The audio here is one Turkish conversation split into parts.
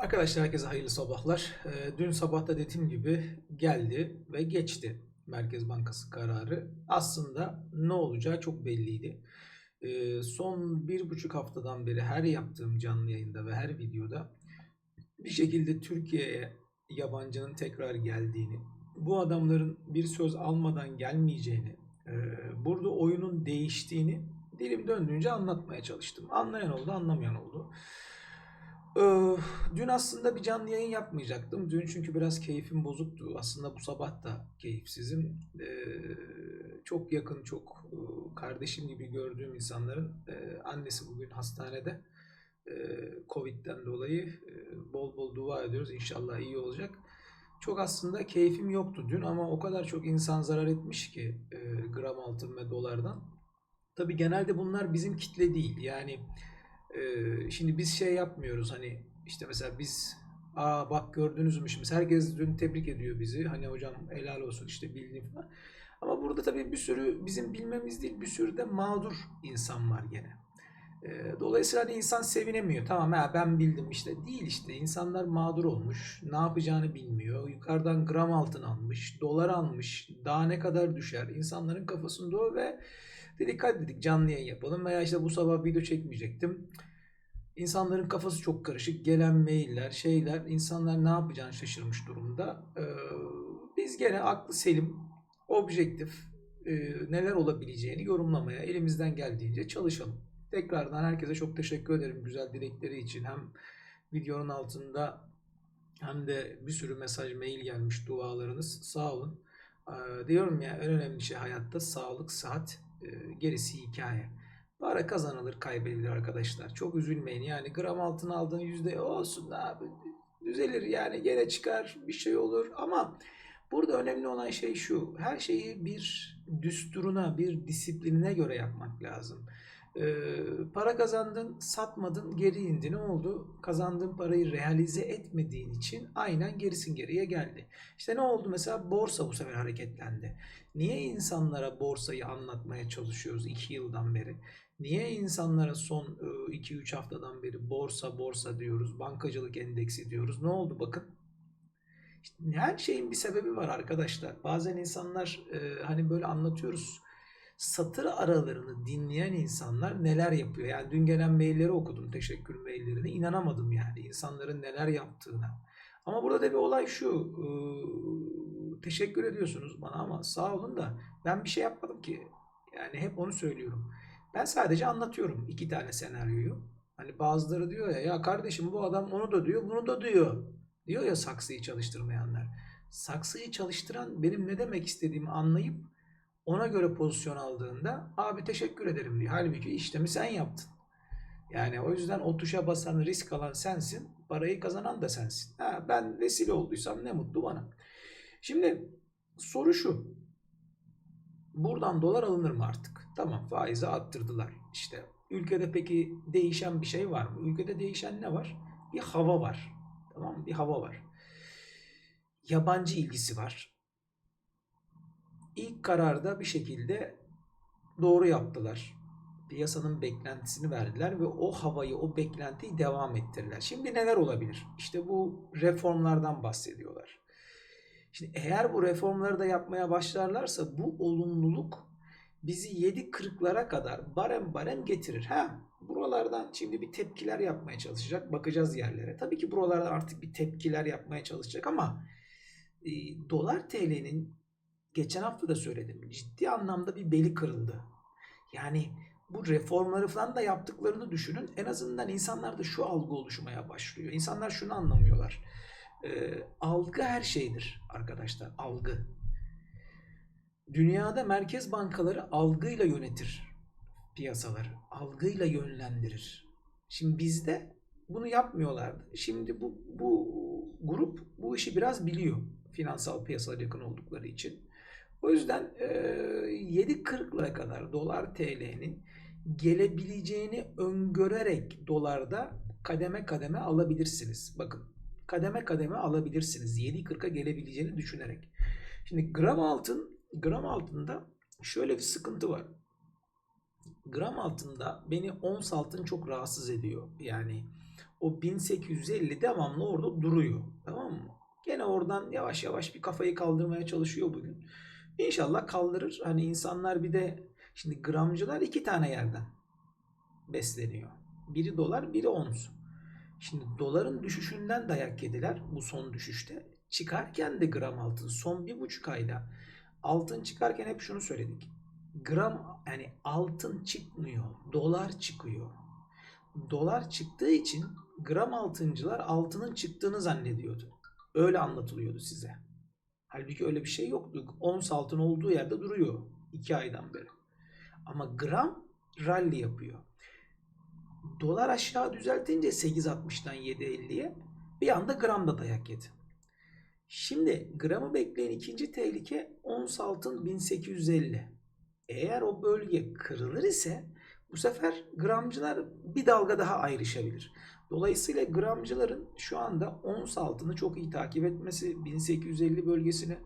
Arkadaşlar herkese hayırlı sabahlar. Ee, Dün sabah da dediğim gibi geldi ve geçti Merkez Bankası kararı. Aslında ne olacağı çok belliydi. Ee, Son bir buçuk haftadan beri her yaptığım canlı yayında ve her videoda bir şekilde Türkiye'ye yabancının tekrar geldiğini, bu adamların bir söz almadan gelmeyeceğini, e, burada oyunun değiştiğini dilim döndüğünce anlatmaya çalıştım. Anlayan oldu, anlamayan oldu. Ee, dün aslında bir canlı yayın yapmayacaktım. Dün çünkü biraz keyfim bozuktu. Aslında bu sabah da keyifsizim. Ee, çok yakın, çok e, kardeşim gibi gördüğüm insanların e, annesi bugün hastanede. E, Covid'den dolayı e, bol bol dua ediyoruz. İnşallah iyi olacak. Çok aslında keyfim yoktu dün ama o kadar çok insan zarar etmiş ki e, gram altın ve dolardan. Tabii genelde bunlar bizim kitle değil. Yani ee, şimdi biz şey yapmıyoruz hani işte mesela biz aa bak gördünüz mü şimdi herkes dün tebrik ediyor bizi hani hocam helal olsun işte bildin falan. Ama burada tabii bir sürü bizim bilmemiz değil bir sürü de mağdur insan var gene. Ee, dolayısıyla hani insan sevinemiyor. Tamam ha ben bildim işte. Değil işte. İnsanlar mağdur olmuş. Ne yapacağını bilmiyor. Yukarıdan gram altın almış. Dolar almış. Daha ne kadar düşer? İnsanların kafasında o ve dedik hadi dedik canlı yayın yapalım. Veya işte bu sabah video çekmeyecektim. İnsanların kafası çok karışık. Gelen mailler, şeyler. insanlar ne yapacağını şaşırmış durumda. Ee, biz gene aklı selim, objektif e, neler olabileceğini yorumlamaya elimizden geldiğince çalışalım. Tekrardan herkese çok teşekkür ederim güzel dilekleri için. Hem videonun altında hem de bir sürü mesaj, mail gelmiş dualarınız. Sağ olun. Ee, diyorum ya en önemli şey hayatta sağlık, sıhhat, e, gerisi hikaye. Para kazanılır, kaybedilir arkadaşlar. Çok üzülmeyin. Yani gram altın aldığın yüzde olsun abi. Düzelir yani gene çıkar bir şey olur ama burada önemli olan şey şu. Her şeyi bir düsturuna, bir disiplinine göre yapmak lazım. Ee, para kazandın, satmadın, geri indi. Ne oldu? Kazandığın parayı realize etmediğin için aynen gerisin geriye geldi. İşte ne oldu mesela? Borsa bu sefer hareketlendi. Niye insanlara borsayı anlatmaya çalışıyoruz iki yıldan beri? Niye insanlara son 2-3 haftadan beri borsa borsa diyoruz, bankacılık endeksi diyoruz? Ne oldu bakın? İşte her şeyin bir sebebi var arkadaşlar. Bazen insanlar hani böyle anlatıyoruz satır aralarını dinleyen insanlar neler yapıyor? Yani dün gelen mailleri okudum, teşekkür maillerini. inanamadım yani insanların neler yaptığına. Ama burada da bir olay şu. Teşekkür ediyorsunuz bana ama sağ olun da ben bir şey yapmadım ki. Yani hep onu söylüyorum. Ben sadece anlatıyorum iki tane senaryoyu. Hani bazıları diyor ya ya kardeşim bu adam onu da diyor bunu da diyor. Diyor ya saksıyı çalıştırmayanlar. Saksıyı çalıştıran benim ne demek istediğimi anlayıp ona göre pozisyon aldığında abi teşekkür ederim diyor. Halbuki işlemi sen yaptın. Yani o yüzden o tuşa basan risk alan sensin. Parayı kazanan da sensin. Ha, ben vesile olduysam ne mutlu bana. Şimdi soru şu. Buradan dolar alınır mı artık? Tamam faizi arttırdılar. İşte ülkede peki değişen bir şey var mı? Ülkede değişen ne var? Bir hava var. Tamam mı? Bir hava var. Yabancı ilgisi var. İlk kararda bir şekilde doğru yaptılar. Piyasanın beklentisini verdiler ve o havayı, o beklentiyi devam ettirdiler. Şimdi neler olabilir? İşte bu reformlardan bahsediyorlar. Şimdi eğer bu reformları da yapmaya başlarlarsa bu olumluluk bizi yedi kırıklara kadar barem barem getirir. Ha buralardan şimdi bir tepkiler yapmaya çalışacak. Bakacağız yerlere. Tabii ki buralardan artık bir tepkiler yapmaya çalışacak ama e, dolar TL'nin geçen hafta da söyledim. Ciddi anlamda bir beli kırıldı. Yani bu reformları falan da yaptıklarını düşünün. En azından insanlarda şu algı oluşmaya başlıyor. İnsanlar şunu anlamıyorlar. E, algı her şeydir arkadaşlar. Algı. Dünyada merkez bankaları algıyla yönetir piyasaları. Algıyla yönlendirir. Şimdi bizde bunu yapmıyorlardı. Şimdi bu, bu grup bu işi biraz biliyor. Finansal piyasalara yakın oldukları için. O yüzden e, 7.40'lara kadar dolar TL'nin gelebileceğini öngörerek dolarda kademe kademe alabilirsiniz. Bakın kademe kademe alabilirsiniz. 7.40'a gelebileceğini düşünerek. Şimdi gram altın gram altında şöyle bir sıkıntı var. Gram altında beni ons altın çok rahatsız ediyor. Yani O 1850 devamlı orada duruyor. Tamam mı? Gene oradan yavaş yavaş bir kafayı kaldırmaya çalışıyor bugün. İnşallah kaldırır. Hani insanlar bir de şimdi gramcılar iki tane yerden besleniyor. Biri dolar, biri ons. Şimdi doların düşüşünden dayak yediler bu son düşüşte. Çıkarken de gram altın son bir buçuk ayda altın çıkarken hep şunu söyledik. Gram yani altın çıkmıyor, dolar çıkıyor. Dolar çıktığı için gram altıncılar altının çıktığını zannediyordu. Öyle anlatılıyordu size. Halbuki öyle bir şey yoktu. Ons altın olduğu yerde duruyor iki aydan beri. Ama gram rally yapıyor. Dolar aşağı düzeltince 8.60'dan 7.50'ye bir anda gram da dayak yedi. Şimdi gramı bekleyen ikinci tehlike ons altın 1850. Eğer o bölge kırılır ise bu sefer gramcılar bir dalga daha ayrışabilir. Dolayısıyla gramcıların şu anda ons altını çok iyi takip etmesi 1850 bölgesine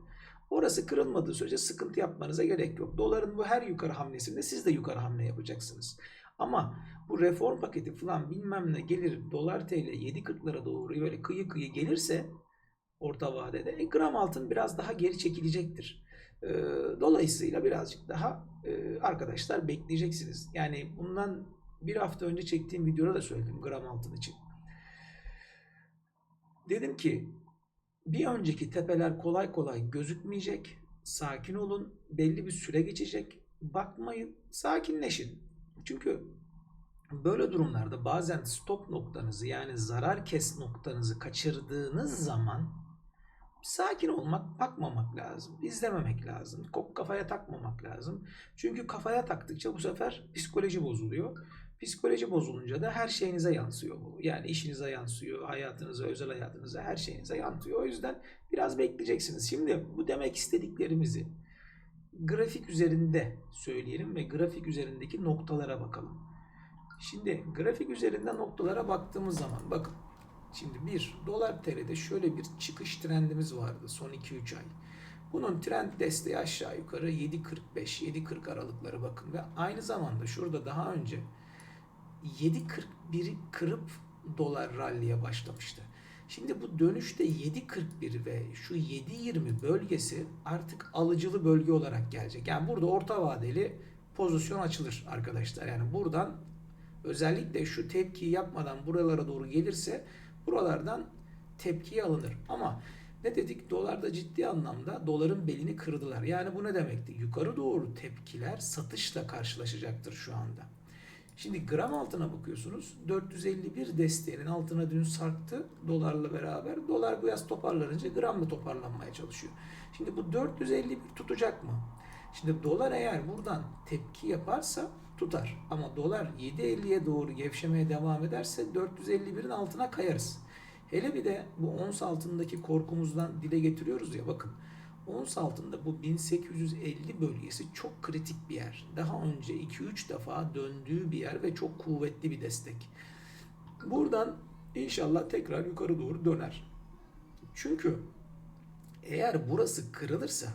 Orası kırılmadığı sürece sıkıntı yapmanıza gerek yok. Doların bu her yukarı hamlesinde siz de yukarı hamle yapacaksınız. Ama bu reform paketi falan bilmem ne gelir dolar TL 7.40'lara doğru böyle kıyı kıyı gelirse orta vadede e, gram altın biraz daha geri çekilecektir. E, dolayısıyla birazcık daha e, arkadaşlar bekleyeceksiniz. Yani bundan bir hafta önce çektiğim videoda da söyledim gram altın için. Dedim ki bir önceki tepeler kolay kolay gözükmeyecek. Sakin olun. Belli bir süre geçecek. Bakmayın. Sakinleşin. Çünkü böyle durumlarda bazen stop noktanızı yani zarar kes noktanızı kaçırdığınız zaman sakin olmak, bakmamak lazım. izlememek lazım. Kafaya takmamak lazım. Çünkü kafaya taktıkça bu sefer psikoloji bozuluyor. Psikoloji bozulunca da her şeyinize yansıyor bu. Yani işinize yansıyor, hayatınıza, özel hayatınıza, her şeyinize yansıyor. O yüzden biraz bekleyeceksiniz. Şimdi bu demek istediklerimizi grafik üzerinde söyleyelim ve grafik üzerindeki noktalara bakalım. Şimdi grafik üzerinde noktalara baktığımız zaman bakın. Şimdi bir dolar TL'de şöyle bir çıkış trendimiz vardı son 2-3 ay. Bunun trend desteği aşağı yukarı 7.45-7.40 aralıkları bakın ve aynı zamanda şurada daha önce 7.41'i kırıp dolar ralliye başlamıştı. Şimdi bu dönüşte 7.41 ve şu 7.20 bölgesi artık alıcılı bölge olarak gelecek. Yani burada orta vadeli pozisyon açılır arkadaşlar. Yani buradan özellikle şu tepkiyi yapmadan buralara doğru gelirse buralardan tepki alınır. Ama ne dedik? Dolarda ciddi anlamda doların belini kırdılar. Yani bu ne demekti? Yukarı doğru tepkiler satışla karşılaşacaktır şu anda. Şimdi gram altına bakıyorsunuz. 451 desteğinin altına dün sarktı dolarla beraber. Dolar bu yaz toparlanınca gram da toparlanmaya çalışıyor. Şimdi bu 451 tutacak mı? Şimdi dolar eğer buradan tepki yaparsa tutar. Ama dolar 7.50'ye doğru gevşemeye devam ederse 451'in altına kayarız. Hele bir de bu ons altındaki korkumuzdan dile getiriyoruz ya bakın. Ons altında bu 1850 bölgesi çok kritik bir yer. Daha önce 2-3 defa döndüğü bir yer ve çok kuvvetli bir destek. Buradan inşallah tekrar yukarı doğru döner. Çünkü eğer burası kırılırsa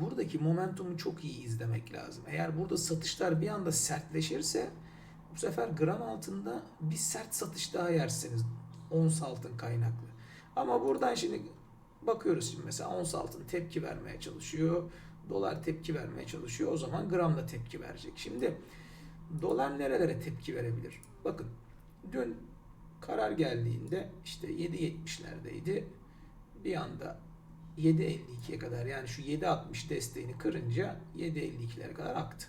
buradaki momentumu çok iyi izlemek lazım. Eğer burada satışlar bir anda sertleşirse bu sefer gram altında bir sert satış daha yersiniz. Ons altın kaynaklı. Ama buradan şimdi Bakıyoruz şimdi mesela ons altın tepki vermeye çalışıyor. Dolar tepki vermeye çalışıyor. O zaman gram da tepki verecek. Şimdi dolar nerelere tepki verebilir? Bakın dün karar geldiğinde işte 7.70'lerdeydi. Bir anda 7.52'ye kadar yani şu 7.60 desteğini kırınca 7.52'lere kadar aktı.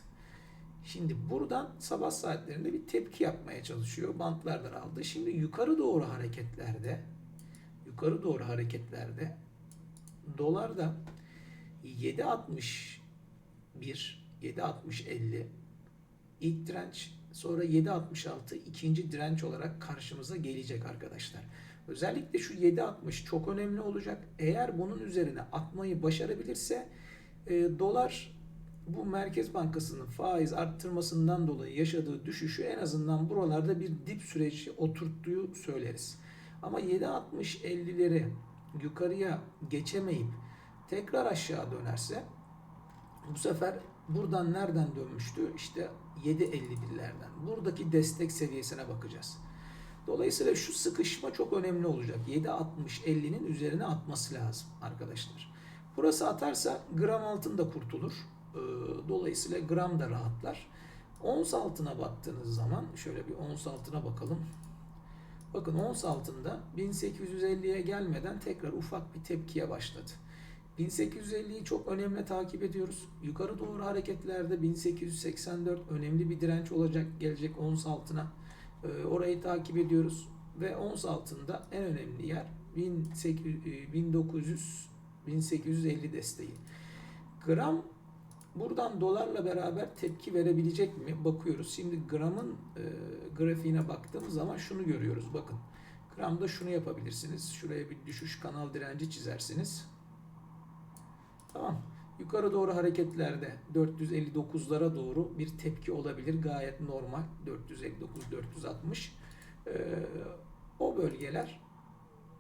Şimdi buradan sabah saatlerinde bir tepki yapmaya çalışıyor. Bantlardan aldı. Şimdi yukarı doğru hareketlerde yukarı doğru hareketlerde dolar da 7.61 7.60-50 ilk direnç sonra 7.66 ikinci direnç olarak karşımıza gelecek arkadaşlar. Özellikle şu 7.60 çok önemli olacak. Eğer bunun üzerine atmayı başarabilirse e, dolar bu Merkez Bankası'nın faiz arttırmasından dolayı yaşadığı düşüşü en azından buralarda bir dip süreci oturttuğu söyleriz. Ama 7.60-50'leri yukarıya geçemeyip tekrar aşağı dönerse bu sefer buradan nereden dönmüştü? İşte 7.51'lerden. Buradaki destek seviyesine bakacağız. Dolayısıyla şu sıkışma çok önemli olacak. 7.60-50'nin üzerine atması lazım arkadaşlar. Burası atarsa gram altında kurtulur. Ee, Dolayısıyla gram da rahatlar. Ons altına baktığınız zaman şöyle bir ons altına bakalım. Bakın ons altında 1850'ye gelmeden tekrar ufak bir tepkiye başladı. 1850'yi çok önemli takip ediyoruz. Yukarı doğru hareketlerde 1884 önemli bir direnç olacak gelecek ons altına. Ee, orayı takip ediyoruz ve ons altında en önemli yer 1800, e, 1900 1850 desteği. Gram buradan dolarla beraber tepki verebilecek mi? Bakıyoruz. Şimdi gramın e, grafiğine baktığımız zaman şunu görüyoruz. Bakın. Gramda şunu yapabilirsiniz. Şuraya bir düşüş kanal direnci çizersiniz. Tamam. Yukarı doğru hareketlerde 459'lara doğru bir tepki olabilir. Gayet normal. 459 460. Ee, o bölgeler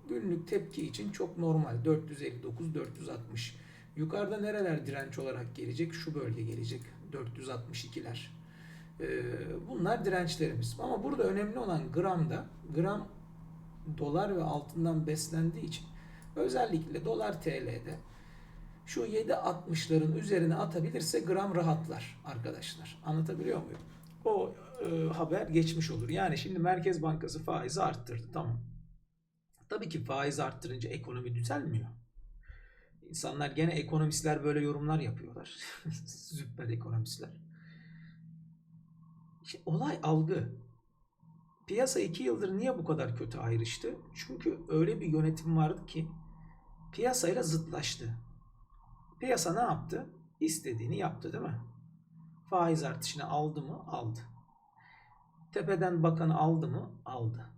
günlük tepki için çok normal. 459 460. Yukarıda nereler direnç olarak gelecek? Şu bölge gelecek. 462'ler. Ee, bunlar dirençlerimiz. Ama burada önemli olan gramda gram dolar ve altından beslendiği için özellikle dolar TL'de şu 7.60'ların üzerine atabilirse gram rahatlar arkadaşlar. Anlatabiliyor muyum? O e, haber geçmiş olur. Yani şimdi Merkez Bankası faizi arttırdı. Tamam. Tabii ki faiz arttırınca ekonomi düzelmiyor. İnsanlar gene ekonomistler böyle yorumlar yapıyorlar. Süper ekonomistler. İşte olay algı. Piyasa iki yıldır niye bu kadar kötü ayrıştı? Çünkü öyle bir yönetim vardı ki piyasayla zıtlaştı. Piyasa ne yaptı? İstediğini yaptı değil mi? Faiz artışını aldı mı? Aldı. Tepeden bakanı aldı mı? Aldı.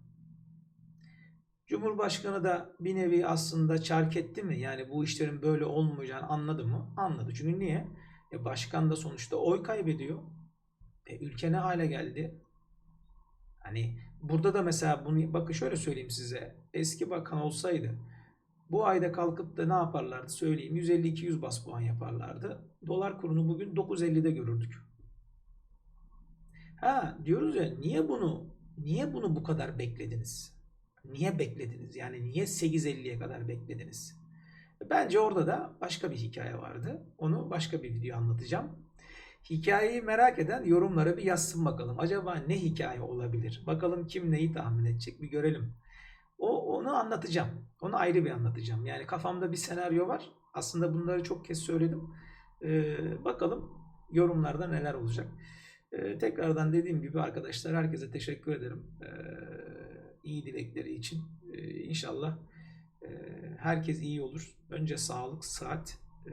Cumhurbaşkanı da bir nevi aslında çark etti mi? Yani bu işlerin böyle olmayacağını anladı mı? Anladı. Çünkü niye? E başkan da sonuçta oy kaybediyor. E ülke ne hale geldi? Hani burada da mesela bunu bakın şöyle söyleyeyim size. Eski bakan olsaydı bu ayda kalkıp da ne yaparlardı söyleyeyim. 150-200 bas puan yaparlardı. Dolar kurunu bugün 9.50'de görürdük. Ha diyoruz ya niye bunu niye bunu bu kadar beklediniz? Niye beklediniz? Yani niye 8.50'ye kadar beklediniz? Bence orada da başka bir hikaye vardı. Onu başka bir video anlatacağım. Hikayeyi merak eden yorumlara bir yazsın bakalım. Acaba ne hikaye olabilir? Bakalım kim neyi tahmin edecek bir görelim. O onu anlatacağım. Onu ayrı bir anlatacağım. Yani kafamda bir senaryo var. Aslında bunları çok kez söyledim. Ee, bakalım yorumlarda neler olacak. Ee, tekrardan dediğim gibi arkadaşlar herkese teşekkür ederim. Ee, iyi dilekleri için. Ee, inşallah e, herkes iyi olur. Önce sağlık, saat, e,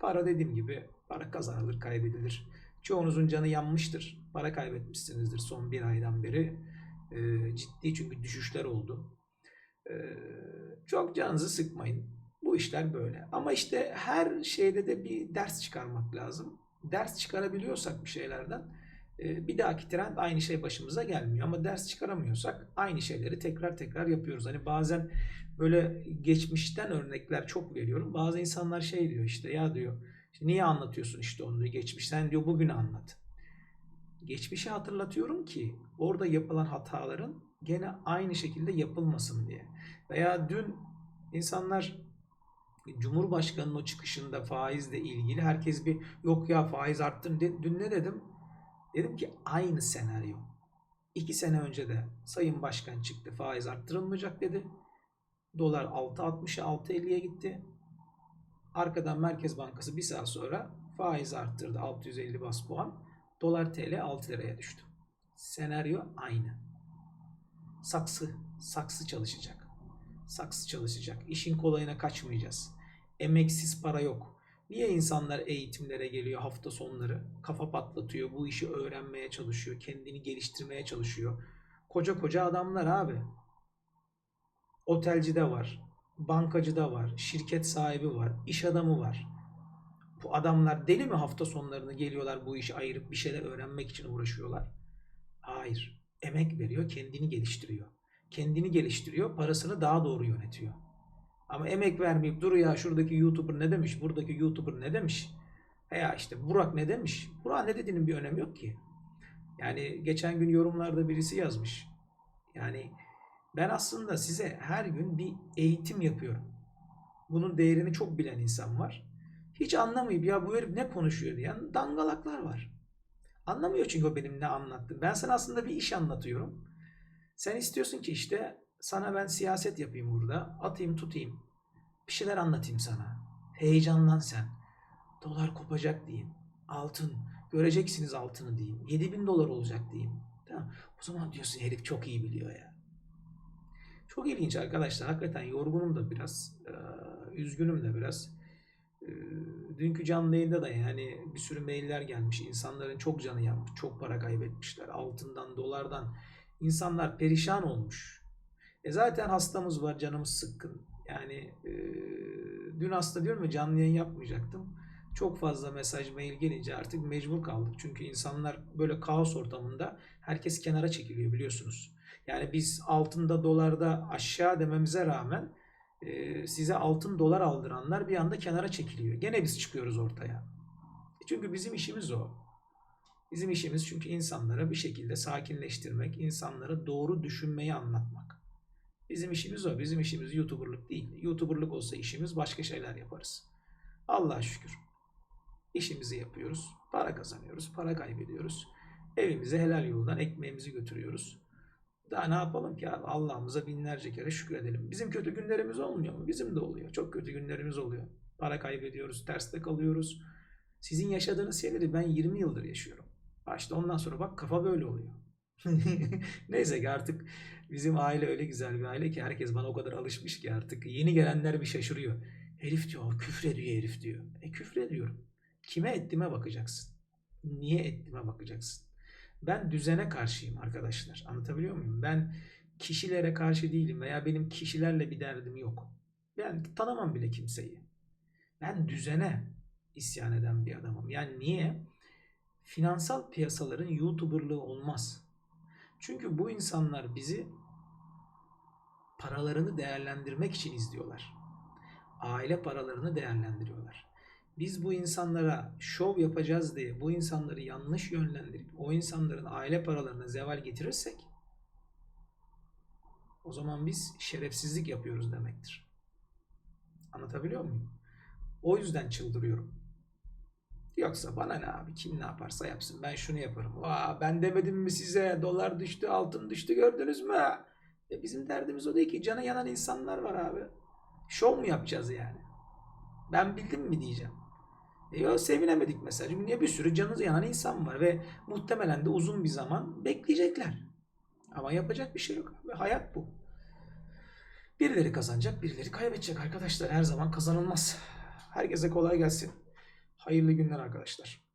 para dediğim gibi para kazanılır, kaybedilir. Çoğunuzun canı yanmıştır. Para kaybetmişsinizdir son bir aydan beri. E, ciddi çünkü düşüşler oldu. E, çok canınızı sıkmayın. Bu işler böyle. Ama işte her şeyde de bir ders çıkarmak lazım. Ders çıkarabiliyorsak bir şeylerden e, bir dahaki trend aynı şey başımıza gelmiyor. Ama ders çıkaramıyorsak aynı şeyleri tekrar tekrar yapıyoruz. Hani bazen böyle geçmişten örnekler çok veriyorum. Bazı insanlar şey diyor işte ya diyor niye anlatıyorsun işte onu diyor geçmiş sen diyor bugün anlat. Geçmişi hatırlatıyorum ki orada yapılan hataların gene aynı şekilde yapılmasın diye. Veya dün insanlar Cumhurbaşkanı'nın o çıkışında faizle ilgili herkes bir yok ya faiz arttın. Dün ne dedim? Dedim ki aynı senaryo. İki sene önce de Sayın Başkan çıktı faiz arttırılmayacak dedi. Dolar 6.60'a 6.50'ye gitti. Arkadan Merkez Bankası bir saat sonra faiz arttırdı 650 bas puan. Dolar TL 6 liraya düştü. Senaryo aynı. Saksı, saksı çalışacak. Saksı çalışacak. İşin kolayına kaçmayacağız. Emeksiz para yok. Niye insanlar eğitimlere geliyor hafta sonları? Kafa patlatıyor, bu işi öğrenmeye çalışıyor, kendini geliştirmeye çalışıyor. Koca koca adamlar abi. Otelci de var, bankacı da var, şirket sahibi var, iş adamı var. Bu adamlar deli mi hafta sonlarını geliyorlar bu işi ayırıp bir şeyler öğrenmek için uğraşıyorlar? Hayır. Emek veriyor, kendini geliştiriyor. Kendini geliştiriyor, parasını daha doğru yönetiyor. Ama emek vermeyip dur ya şuradaki YouTuber ne demiş, buradaki YouTuber ne demiş? Veya işte Burak ne demiş? Burak ne dediğinin bir önemi yok ki. Yani geçen gün yorumlarda birisi yazmış. Yani ben aslında size her gün bir eğitim yapıyorum. Bunun değerini çok bilen insan var. Hiç anlamayıp ya bu herif ne konuşuyor diyen dangalaklar var. Anlamıyor çünkü o benim ne anlattığım. Ben sana aslında bir iş anlatıyorum. Sen istiyorsun ki işte sana ben siyaset yapayım burada. Atayım tutayım. Bir şeyler anlatayım sana. Heyecanlan sen. Dolar kopacak diyeyim. Altın. Göreceksiniz altını diyeyim. 7000 dolar olacak diyeyim. Tamam. O zaman diyorsun herif çok iyi biliyor ya. Çok ilginç arkadaşlar. Hakikaten yorgunum da biraz. Üzgünüm de biraz. Dünkü canlı yayında da yani bir sürü mailler gelmiş. İnsanların çok canı yanmış. Çok para kaybetmişler. Altından, dolardan. İnsanlar perişan olmuş. E zaten hastamız var. Canımız sıkkın. Yani eee, dün hasta diyorum ya canlı yayın yapmayacaktım. Çok fazla mesaj, mail gelince artık mecbur kaldık. Çünkü insanlar böyle kaos ortamında herkes kenara çekiliyor biliyorsunuz. Yani biz altında dolarda aşağı dememize rağmen size altın dolar aldıranlar bir anda kenara çekiliyor. Gene biz çıkıyoruz ortaya. E Çünkü bizim işimiz o. Bizim işimiz çünkü insanları bir şekilde sakinleştirmek, insanlara doğru düşünmeyi anlatmak. Bizim işimiz o. Bizim işimiz YouTuber'lık değil. YouTuber'lık olsa işimiz başka şeyler yaparız. Allah'a şükür. İşimizi yapıyoruz. Para kazanıyoruz. Para kaybediyoruz. Evimize helal yoldan ekmeğimizi götürüyoruz. Daha ne yapalım ki abi? Allah'ımıza binlerce kere şükredelim. Bizim kötü günlerimiz olmuyor mu? Bizim de oluyor. Çok kötü günlerimiz oluyor. Para kaybediyoruz, terste kalıyoruz. Sizin yaşadığınız şeyleri ben 20 yıldır yaşıyorum. Başta ondan sonra bak kafa böyle oluyor. Neyse ki artık bizim aile öyle güzel bir aile ki herkes bana o kadar alışmış ki artık yeni gelenler bir şaşırıyor. Herif diyor, küfrediyor herif diyor. E küfrediyorum. Kime ettiğime bakacaksın. Niye ettiğime bakacaksın. Ben düzene karşıyım arkadaşlar. Anlatabiliyor muyum? Ben kişilere karşı değilim veya benim kişilerle bir derdim yok. Ben tanımam bile kimseyi. Ben düzene isyan eden bir adamım. Yani niye? Finansal piyasaların YouTuber'lığı olmaz. Çünkü bu insanlar bizi paralarını değerlendirmek için izliyorlar. Aile paralarını değerlendiriyorlar. Biz bu insanlara şov yapacağız diye bu insanları yanlış yönlendirip o insanların aile paralarına zeval getirirsek o zaman biz şerefsizlik yapıyoruz demektir. Anlatabiliyor muyum? O yüzden çıldırıyorum. Yoksa bana ne abi kim ne yaparsa yapsın ben şunu yaparım. Aa, ben demedim mi size dolar düştü altın düştü gördünüz mü? E bizim derdimiz o değil ki cana yanan insanlar var abi. Şov mu yapacağız yani? Ben bildim mi diyeceğim. E yo, sevinemedik mesela. Çünkü niye bir sürü canı yanan insan var ve muhtemelen de uzun bir zaman bekleyecekler. Ama yapacak bir şey yok. Ve hayat bu. Birileri kazanacak, birileri kaybedecek arkadaşlar. Her zaman kazanılmaz. Herkese kolay gelsin. Hayırlı günler arkadaşlar.